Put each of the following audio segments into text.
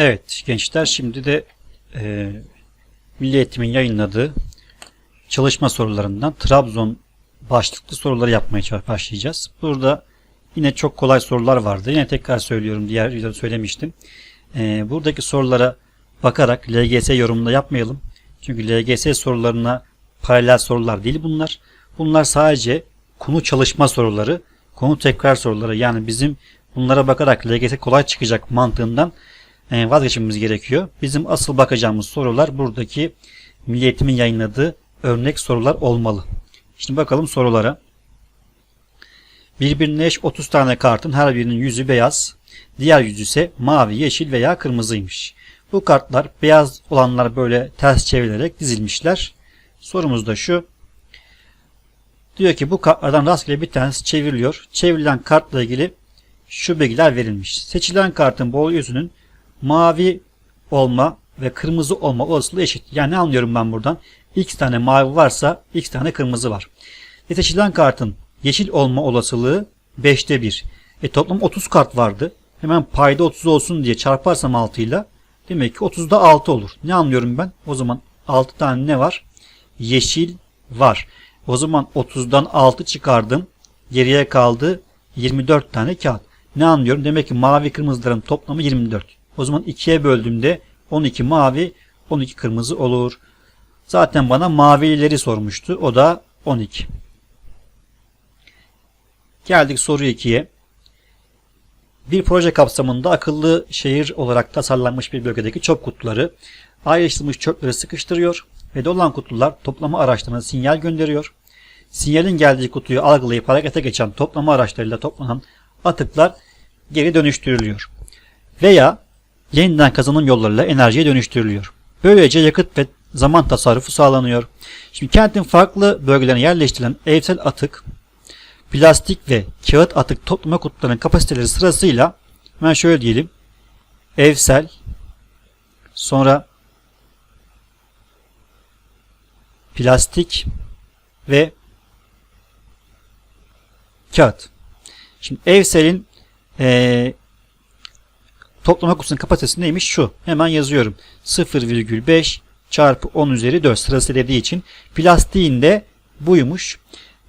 Evet gençler şimdi de e, Milli Eğitim'in yayınladığı çalışma sorularından Trabzon başlıklı soruları yapmaya başlayacağız. Burada yine çok kolay sorular vardı. Yine tekrar söylüyorum diğer videoda söylemiştim. E, buradaki sorulara bakarak LGS yorumunda yapmayalım. Çünkü LGS sorularına paralel sorular değil bunlar. Bunlar sadece konu çalışma soruları, konu tekrar soruları. Yani bizim bunlara bakarak LGS kolay çıkacak mantığından vazgeçmemiz gerekiyor. Bizim asıl bakacağımız sorular buradaki Milli Eğitim'in yayınladığı örnek sorular olmalı. Şimdi bakalım sorulara. Birbirine eş 30 tane kartın her birinin yüzü beyaz, diğer yüzü ise mavi, yeşil veya kırmızıymış. Bu kartlar beyaz olanlar böyle ters çevrilerek dizilmişler. Sorumuz da şu. Diyor ki bu kartlardan rastgele bir tanesi çevriliyor. Çevrilen kartla ilgili şu bilgiler verilmiş. Seçilen kartın bol yüzünün mavi olma ve kırmızı olma olasılığı eşit. Yani ne anlıyorum ben buradan? X tane mavi varsa X tane kırmızı var. Ve seçilen kartın yeşil olma olasılığı 5'te 1. E toplam 30 kart vardı. Hemen payda 30 olsun diye çarparsam 6 ile demek ki 30'da 6 olur. Ne anlıyorum ben? O zaman 6 tane ne var? Yeşil var. O zaman 30'dan 6 çıkardım. Geriye kaldı 24 tane kağıt. Ne anlıyorum? Demek ki mavi kırmızıların toplamı 24. O zaman 2'ye böldüğümde 12 mavi 12 kırmızı olur. Zaten bana mavileri sormuştu. O da 12. Geldik soru 2'ye. Bir proje kapsamında akıllı şehir olarak tasarlanmış bir bölgedeki çöp kutuları ayrıştırılmış çöpleri sıkıştırıyor ve dolan kutular toplama araçlarına sinyal gönderiyor. Sinyalin geldiği kutuyu algılayıp harekete geçen toplama araçlarıyla toplanan atıklar geri dönüştürülüyor. Veya yeniden kazanım yollarıyla enerjiye dönüştürülüyor. Böylece yakıt ve zaman tasarrufu sağlanıyor. Şimdi kentin farklı bölgelerine yerleştirilen evsel atık, plastik ve kağıt atık toplama kutularının kapasiteleri sırasıyla hemen şöyle diyelim. Evsel, sonra plastik ve kağıt. Şimdi evselin eee toplama kutusunun kapasitesi neymiş? Şu. Hemen yazıyorum. 0,5 çarpı 10 üzeri 4 sırası dediği için plastiğin de buymuş.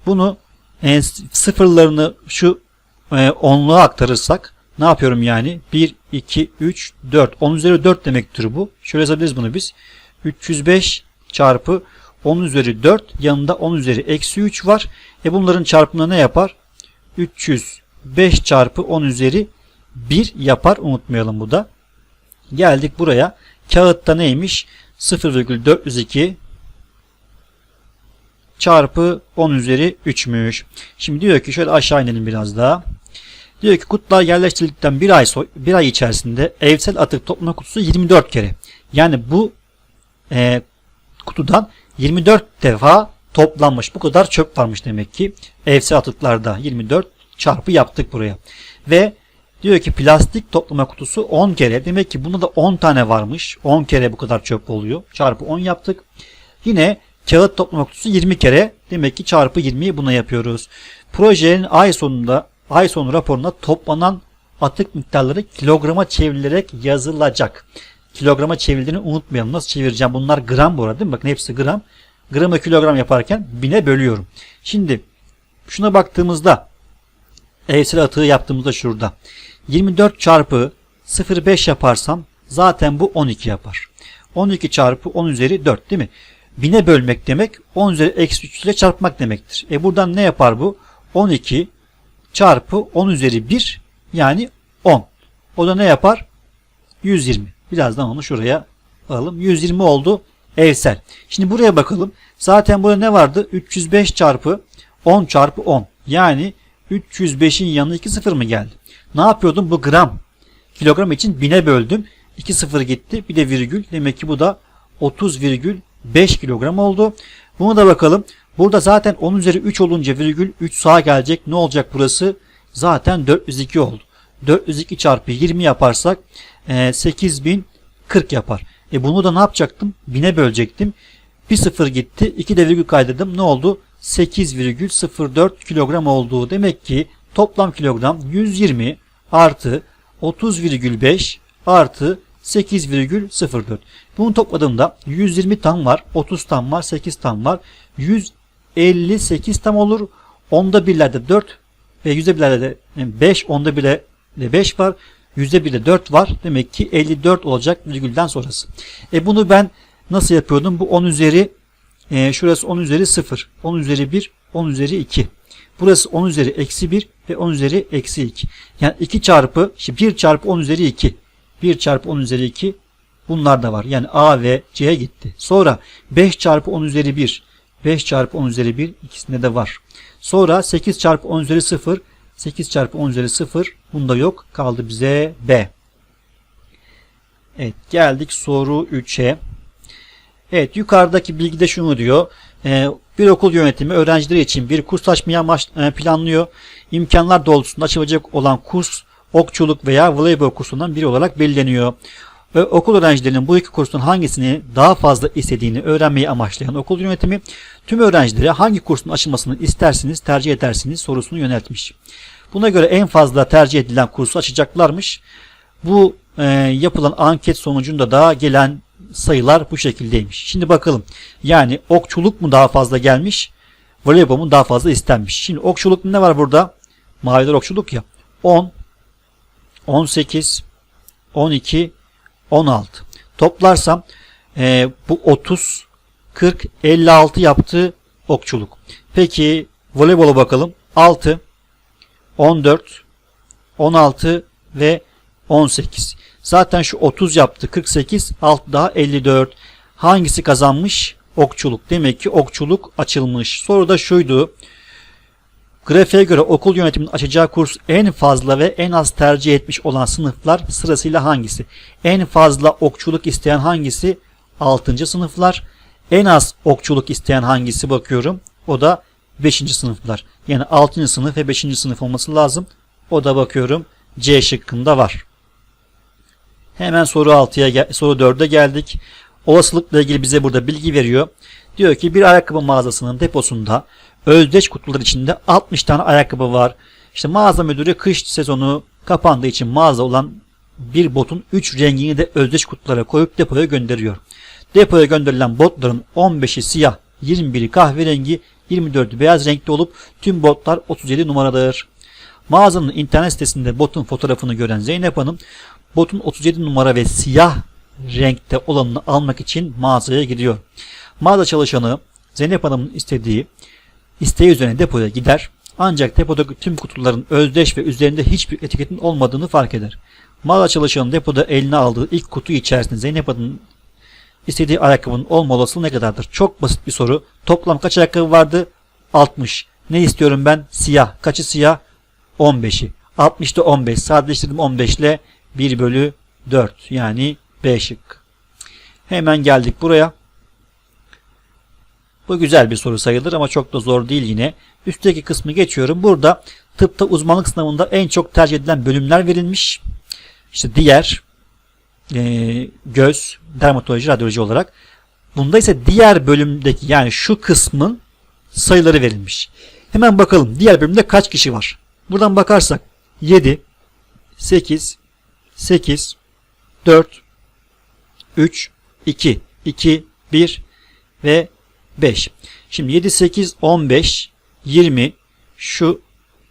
Bunu e, sıfırlarını şu e, onluğa aktarırsak ne yapıyorum yani? 1, 2, 3, 4. 10 üzeri 4 demektir bu. Şöyle yazabiliriz bunu biz. 305 çarpı 10 üzeri 4 yanında 10 üzeri eksi 3 var. E bunların çarpımına ne yapar? 305 çarpı 10 üzeri 1 yapar. Unutmayalım bu da. Geldik buraya. Kağıtta neymiş? 0,402 çarpı 10 üzeri 3'müş. Şimdi diyor ki şöyle aşağı inelim biraz daha. Diyor ki kutular yerleştirildikten bir ay bir ay içerisinde evsel atık toplama kutusu 24 kere. Yani bu e, kutudan 24 defa toplanmış. Bu kadar çöp varmış demek ki. Evsel atıklarda 24 çarpı yaptık buraya. Ve diyor ki plastik toplama kutusu 10 kere. Demek ki bunda da 10 tane varmış. 10 kere bu kadar çöp oluyor. Çarpı 10 yaptık. Yine kağıt toplama kutusu 20 kere. Demek ki çarpı 20'yi buna yapıyoruz. Projenin ay sonunda ay sonu raporuna toplanan atık miktarları kilograma çevrilerek yazılacak. Kilograma çevrildiğini unutmayalım. Nasıl çevireceğim? Bunlar gram bu arada değil mi? Bakın hepsi gram. Gramı kilogram yaparken bine bölüyorum. Şimdi şuna baktığımızda evsel atığı yaptığımızda şurada. 24 çarpı 0,5 yaparsam zaten bu 12 yapar. 12 çarpı 10 üzeri 4 değil mi? Bine bölmek demek 10 üzeri eksi 3 ile çarpmak demektir. E buradan ne yapar bu? 12 çarpı 10 üzeri 1 yani 10. O da ne yapar? 120. Birazdan onu şuraya alalım. 120 oldu evsel. Şimdi buraya bakalım. Zaten burada ne vardı? 305 çarpı 10 çarpı 10. Yani 305'in yanına 2 sıfır mı geldi? Ne yapıyordum? Bu gram. Kilogram için bine böldüm. 2 sıfır gitti. Bir de virgül. Demek ki bu da 30,5 kilogram oldu. Bunu da bakalım. Burada zaten 10 üzeri 3 olunca virgül 3 sağa gelecek. Ne olacak burası? Zaten 402 oldu. 402 çarpı 20 yaparsak e, 8040 yapar. E bunu da ne yapacaktım? Bine bölecektim. Bir sıfır gitti. 2 de virgül kaydırdım. Ne oldu? 8,04 kilogram olduğu. Demek ki toplam kilogram 120 artı 30,5 artı 8,04. Bunu topladığımda 120 tam var, 30 tam var, 8 tam var. 158 tam olur. Onda birlerde 4 ve yüzde birlerde de 5, onda bile de 5 var. Yüzde birde 4 var. Demek ki 54 olacak virgülden sonrası. E bunu ben nasıl yapıyordum? Bu 10 üzeri e, şurası 10 üzeri 0, 10 üzeri 1, 10 üzeri 2. Burası 10 üzeri eksi 1 ve 10 üzeri eksi 2. Yani 2 çarpı, işte 1 çarpı 10 üzeri 2. 1 çarpı 10 üzeri 2 bunlar da var. Yani A ve C'ye gitti. Sonra 5 çarpı 10 üzeri 1. 5 çarpı 10 üzeri 1 ikisinde de var. Sonra 8 çarpı 10 üzeri 0. 8 çarpı 10 üzeri 0. Bunda yok. Kaldı bize B. Evet geldik soru 3'e. Evet yukarıdaki bilgide şunu diyor. Ee, bir okul yönetimi öğrencileri için bir kurs açmaya maç- e, planlıyor. İmkanlar doğrultusunda açılacak olan kurs okçuluk veya voleybol kursundan biri olarak belirleniyor. Ve okul öğrencilerinin bu iki kursun hangisini daha fazla istediğini öğrenmeyi amaçlayan okul yönetimi tüm öğrencilere hangi kursun açılmasını istersiniz, tercih edersiniz sorusunu yöneltmiş. Buna göre en fazla tercih edilen kursu açacaklarmış. Bu e, yapılan anket sonucunda da gelen sayılar bu şekildeymiş. Şimdi bakalım. Yani okçuluk mu daha fazla gelmiş? Voleybol mu daha fazla istenmiş? Şimdi okçuluk ne var burada? Maviler okçuluk ya. 10, 18, 12, 16. Toplarsam e, bu 30, 40, 56 yaptı okçuluk. Peki voleybola bakalım. 6, 14, 16 ve 18. Zaten şu 30 yaptı. 48, alt daha 54. Hangisi kazanmış? Okçuluk. Demek ki okçuluk açılmış. Soru da şuydu. Grafiğe göre okul yönetiminin açacağı kurs en fazla ve en az tercih etmiş olan sınıflar sırasıyla hangisi? En fazla okçuluk isteyen hangisi? 6. sınıflar. En az okçuluk isteyen hangisi bakıyorum? O da 5. sınıflar. Yani 6. sınıf ve 5. sınıf olması lazım. O da bakıyorum C şıkkında var. Hemen soru 6'ya gel- soru 4'e geldik. Olasılıkla ilgili bize burada bilgi veriyor. Diyor ki bir ayakkabı mağazasının deposunda özdeş kutular içinde 60 tane ayakkabı var. İşte mağaza müdürü kış sezonu kapandığı için mağaza olan bir botun 3 rengini de özdeş kutulara koyup depoya gönderiyor. Depoya gönderilen botların 15'i siyah, 21'i kahverengi, 24'ü beyaz renkte olup tüm botlar 37 numaradır. Mağazanın internet sitesinde botun fotoğrafını gören Zeynep Hanım botun 37 numara ve siyah renkte olanını almak için mağazaya gidiyor. Mağaza çalışanı Zeynep Hanım'ın istediği isteği üzerine depoya gider. Ancak depodaki tüm kutuların özdeş ve üzerinde hiçbir etiketin olmadığını fark eder. Mağaza çalışanı depoda eline aldığı ilk kutu içerisinde Zeynep Hanım'ın istediği ayakkabının olma olasılığı ne kadardır? Çok basit bir soru. Toplam kaç ayakkabı vardı? 60. Ne istiyorum ben? Siyah. Kaçı siyah? 15'i. 60'da 15. Sadeleştirdim 15 ile 1 bölü 4. Yani B şık. Hemen geldik buraya. Bu güzel bir soru sayılır ama çok da zor değil yine. Üstteki kısmı geçiyorum. Burada tıpta uzmanlık sınavında en çok tercih edilen bölümler verilmiş. İşte diğer, e, göz, dermatoloji, radyoloji olarak. Bunda ise diğer bölümdeki yani şu kısmın sayıları verilmiş. Hemen bakalım diğer bölümde kaç kişi var? Buradan bakarsak 7, 8, 8, 4, 3, 2, 2, 1 ve 5. Şimdi 7, 8, 15, 20, şu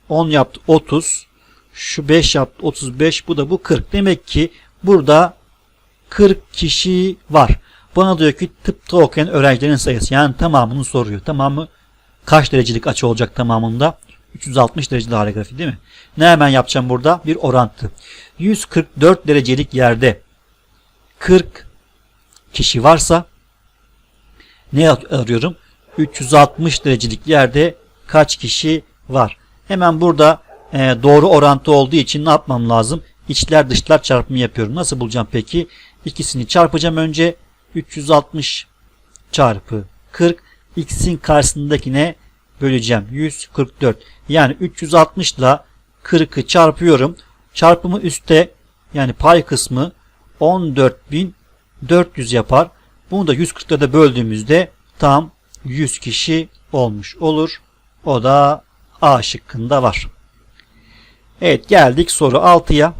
10 yaptı 30, şu 5 yaptı 35, bu da bu 40. Demek ki burada 40 kişi var. Bana diyor ki tıpta okuyan öğrencilerin sayısı. Yani tamamını soruyor. Tamamı kaç derecelik açı olacak tamamında? 360 derece daire grafiği değil mi? Ne hemen yapacağım burada? Bir orantı. 144 derecelik yerde 40 kişi varsa ne arıyorum? 360 derecelik yerde kaç kişi var? Hemen burada e, doğru orantı olduğu için ne yapmam lazım? İçler dışlar çarpımı yapıyorum. Nasıl bulacağım peki? İkisini çarpacağım önce. 360 çarpı 40 x'in karşısındakine böleceğim. 144. Yani 360 ile 40'ı çarpıyorum. Çarpımı üstte yani pay kısmı 14.400 yapar. Bunu da 140'la da böldüğümüzde tam 100 kişi olmuş olur. O da A şıkkında var. Evet geldik soru 6'ya.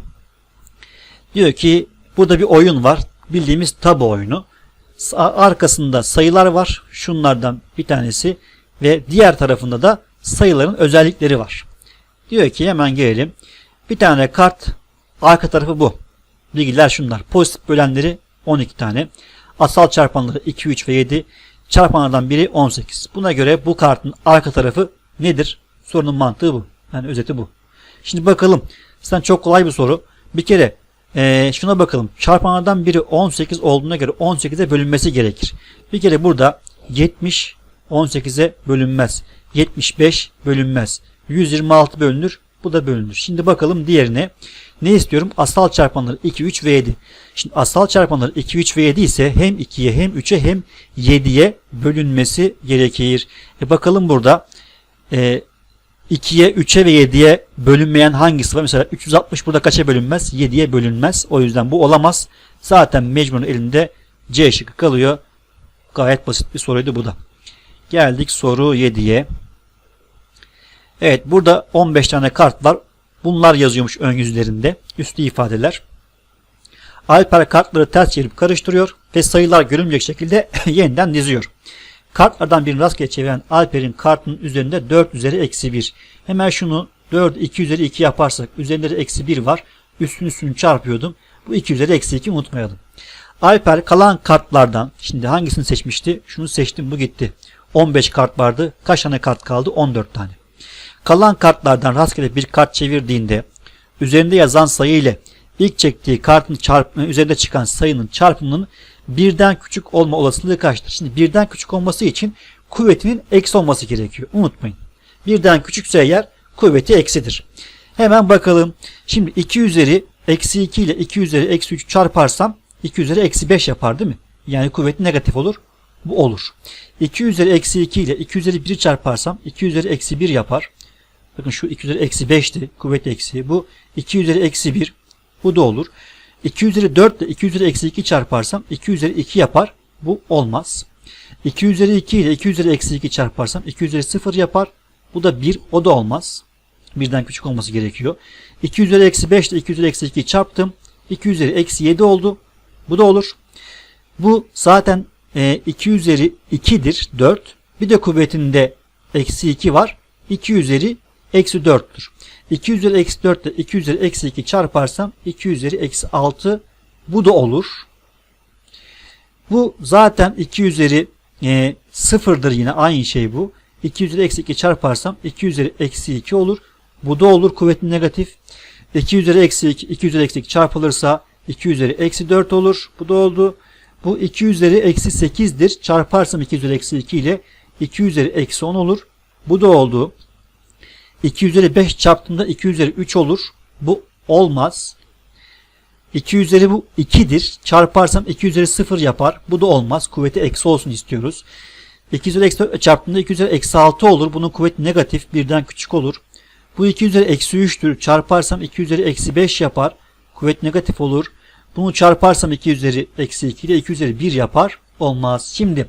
Diyor ki Burada bir oyun var. Bildiğimiz tabu oyunu. Arkasında sayılar var. Şunlardan bir tanesi ve diğer tarafında da sayıların özellikleri var. Diyor ki hemen gelelim. Bir tane kart arka tarafı bu. Bilgiler şunlar. Pozitif bölenleri 12 tane. Asal çarpanları 2, 3 ve 7. Çarpanlardan biri 18. Buna göre bu kartın arka tarafı nedir? Sorunun mantığı bu. Yani özeti bu. Şimdi bakalım. Sen çok kolay bir soru. Bir kere eee, şuna bakalım. Çarpanlardan biri 18 olduğuna göre 18'e bölünmesi gerekir. Bir kere burada 70 18'e bölünmez. 75 bölünmez. 126 bölünür. Bu da bölünür. Şimdi bakalım diğerine. Ne istiyorum? Asal çarpanları 2, 3 ve 7. Şimdi asal çarpanları 2, 3 ve 7 ise hem 2'ye hem 3'e hem 7'ye bölünmesi gerekir. E bakalım burada e, 2'ye, 3'e ve 7'ye bölünmeyen hangisi var? Mesela 360 burada kaça bölünmez? 7'ye bölünmez. O yüzden bu olamaz. Zaten mecburun elinde C şıkkı kalıyor. Gayet basit bir soruydu bu da. Geldik soru 7'ye. Evet burada 15 tane kart var. Bunlar yazıyormuş ön yüzlerinde. Üstü ifadeler. Alper kartları ters çevirip karıştırıyor ve sayılar görünmeyecek şekilde yeniden diziyor. Kartlardan birini rastgele çeviren Alper'in kartının üzerinde 4 üzeri eksi 1. Hemen şunu 4 2 üzeri 2 yaparsak üzerinde de eksi 1 var. Üstün üstünü çarpıyordum. Bu 2 üzeri eksi 2 unutmayalım. Alper kalan kartlardan şimdi hangisini seçmişti? Şunu seçtim bu gitti. 15 kart vardı. Kaç tane kart kaldı? 14 tane. Kalan kartlardan rastgele bir kart çevirdiğinde üzerinde yazan sayı ile ilk çektiği kartın çarpımı üzerinde çıkan sayının çarpımının birden küçük olma olasılığı kaçtır? Şimdi birden küçük olması için kuvvetinin eksi olması gerekiyor. Unutmayın. Birden küçükse eğer kuvveti eksidir. Hemen bakalım. Şimdi 2 üzeri eksi 2 ile 2 üzeri eksi 3 çarparsam 2 üzeri eksi 5 yapar değil mi? Yani kuvveti negatif olur. Bu olur. 2 üzeri eksi 2 ile 2 üzeri 1'i çarparsam 2 üzeri eksi 1 yapar. Bakın şu 2 üzeri eksi 5'ti. Kuvvet eksi. Bu 2 üzeri eksi 1. Bu da olur. 2 üzeri 4 ile 2 üzeri eksi 2 çarparsam 2 üzeri 2 yapar. Bu olmaz. 2 üzeri 2 ile 2 üzeri eksi 2 çarparsam 2 üzeri 0 yapar. Bu da 1. O da olmaz. Birden küçük olması gerekiyor. 2 üzeri eksi 5 ile 2 üzeri eksi 2 çarptım. 2 üzeri eksi 7 oldu. Bu da olur. Bu zaten e, 2 üzeri 2'dir 4. Bir de kuvvetinde eksi 2 var. 2 üzeri eksi 4'tür. 2 üzeri eksi 4 ile 2 üzeri eksi 2 çarparsam 2 üzeri eksi 6 bu da olur. Bu zaten 2 üzeri e, 0'dır yine aynı şey bu. 2 üzeri eksi 2 çarparsam 2 üzeri eksi 2 olur. Bu da olur kuvvetin negatif. 2 üzeri eksi 2 2 üzeri eksi 2 çarpılırsa 2 üzeri eksi 4 olur. Bu da oldu. Bu 2 üzeri eksi 8'dir. Çarparsam 2 üzeri eksi 2 ile 2 üzeri eksi 10 olur. Bu da oldu. 2 üzeri 5 çarptığımda 2 üzeri 3 olur. Bu olmaz. 2 üzeri bu 2'dir. Çarparsam 2 üzeri 0 yapar. Bu da olmaz. Kuvveti eksi olsun istiyoruz. 2 üzeri eksi 4 çarptığımda 2 üzeri eksi 6 olur. Bunun kuvveti negatif. Birden küçük olur. Bu 2 üzeri eksi 3'tür. Çarparsam 2 üzeri eksi 5 yapar. Kuvvet negatif olur. Bunu çarparsam 2 üzeri eksi 2 ile 2 üzeri 1 yapar. Olmaz. Şimdi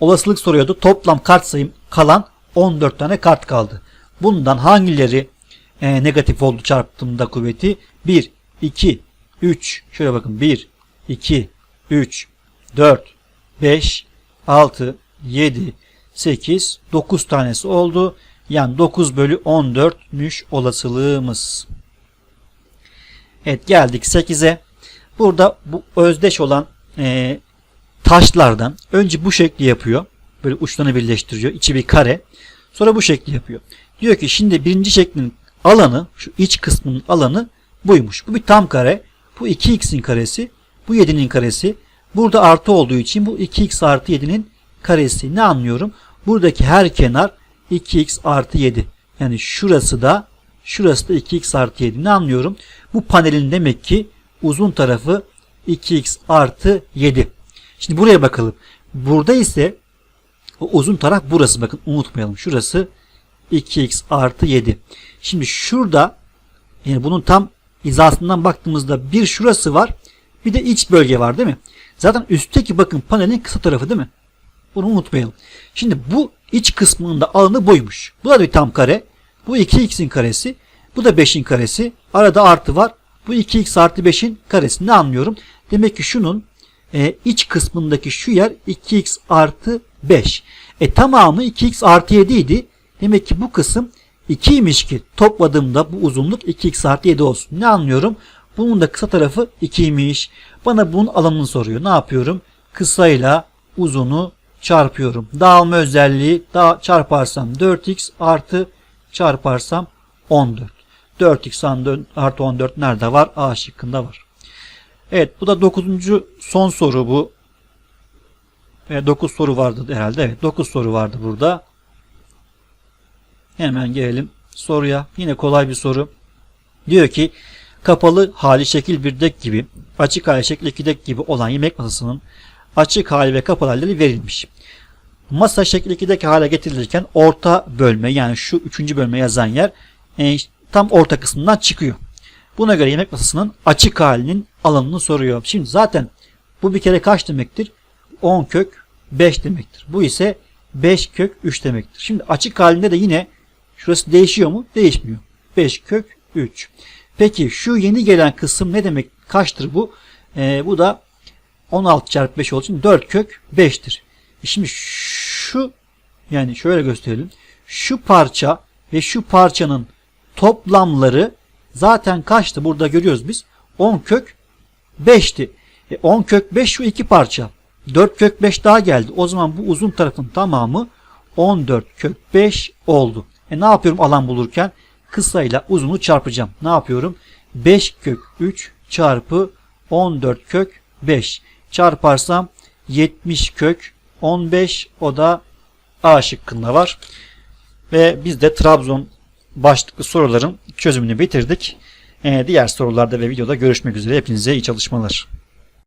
olasılık soruyordu. Toplam kart sayım kalan 14 tane kart kaldı. Bundan hangileri e, negatif oldu çarptığımda kuvveti? 1, 2, 3, şöyle bakın 1, 2, 3, 4, 5, 6, 7, 8, 9 tanesi oldu. Yani 9 bölü 14'müş olasılığımız. Evet geldik 8'e. Burada bu özdeş olan e, taşlardan önce bu şekli yapıyor. Böyle uçlarını birleştiriyor. İçi bir kare. Sonra bu şekli yapıyor. Diyor ki şimdi birinci şeklin alanı şu iç kısmının alanı buymuş. Bu bir tam kare. Bu 2x'in karesi. Bu 7'nin karesi. Burada artı olduğu için bu 2x artı 7'nin karesi. Ne anlıyorum? Buradaki her kenar 2x artı 7. Yani şurası da şurası da 2x artı 7. Ne anlıyorum? Bu panelin demek ki uzun tarafı 2x artı 7. Şimdi buraya bakalım. Burada ise o uzun taraf burası. Bakın unutmayalım. Şurası 2x artı 7. Şimdi şurada yani bunun tam hizasından baktığımızda bir şurası var. Bir de iç bölge var değil mi? Zaten üstteki bakın panelin kısa tarafı değil mi? Bunu unutmayalım. Şimdi bu iç kısmının da alanı buymuş. Bu da bir tam kare. Bu 2x'in karesi. Bu da 5'in karesi. Arada artı var. Bu Bu 2x artı 5'in karesi. Ne anlıyorum? Demek ki şunun e, iç kısmındaki şu yer 2x artı 5. E tamamı 2x artı 7 idi. Demek ki bu kısım 2'ymiş ki topladığımda bu uzunluk 2x artı 7 olsun. Ne anlıyorum? Bunun da kısa tarafı 2'ymiş. Bana bunun alanını soruyor. Ne yapıyorum? Kısayla uzunu çarpıyorum. Dağılma özelliği da çarparsam 4x artı çarparsam 14. 4x artı 14 nerede var? A şıkkında var. Evet bu da 9. son soru bu. 9 soru vardı herhalde. Evet 9 soru vardı burada. Hemen gelelim soruya. Yine kolay bir soru. Diyor ki kapalı hali şekil bir dek gibi açık hali şekil iki dek gibi olan yemek masasının açık hali ve kapalı halleri verilmiş. Masa şekil 2'deki hale getirilirken orta bölme yani şu üçüncü bölme yazan yer e, tam orta kısmından çıkıyor. Buna göre yemek masasının açık halinin alanını soruyor. Şimdi zaten bu bir kere kaç demektir? 10 kök 5 demektir. Bu ise 5 kök 3 demektir. Şimdi açık halinde de yine şurası değişiyor mu? Değişmiyor. 5 kök 3. Peki şu yeni gelen kısım ne demek? Kaçtır bu? Ee, bu da 16 çarpı 5 olduğu için 4 kök 5'tir. E Şimdi şu yani şöyle gösterelim. Şu parça ve şu parçanın toplamları zaten kaçtı? Burada görüyoruz biz. 10 kök 5'ti. E 10 kök 5 şu iki parça. 4 kök 5 daha geldi. O zaman bu uzun tarafın tamamı 14 kök 5 oldu. E ne yapıyorum alan bulurken? Kısayla uzunu çarpacağım. Ne yapıyorum? 5 kök 3 çarpı 14 kök 5 çarparsam 70 kök 15 o da A şıkkında var. Ve biz de Trabzon başlıklı soruların çözümünü bitirdik. Ee, diğer sorularda ve videoda görüşmek üzere. Hepinize iyi çalışmalar.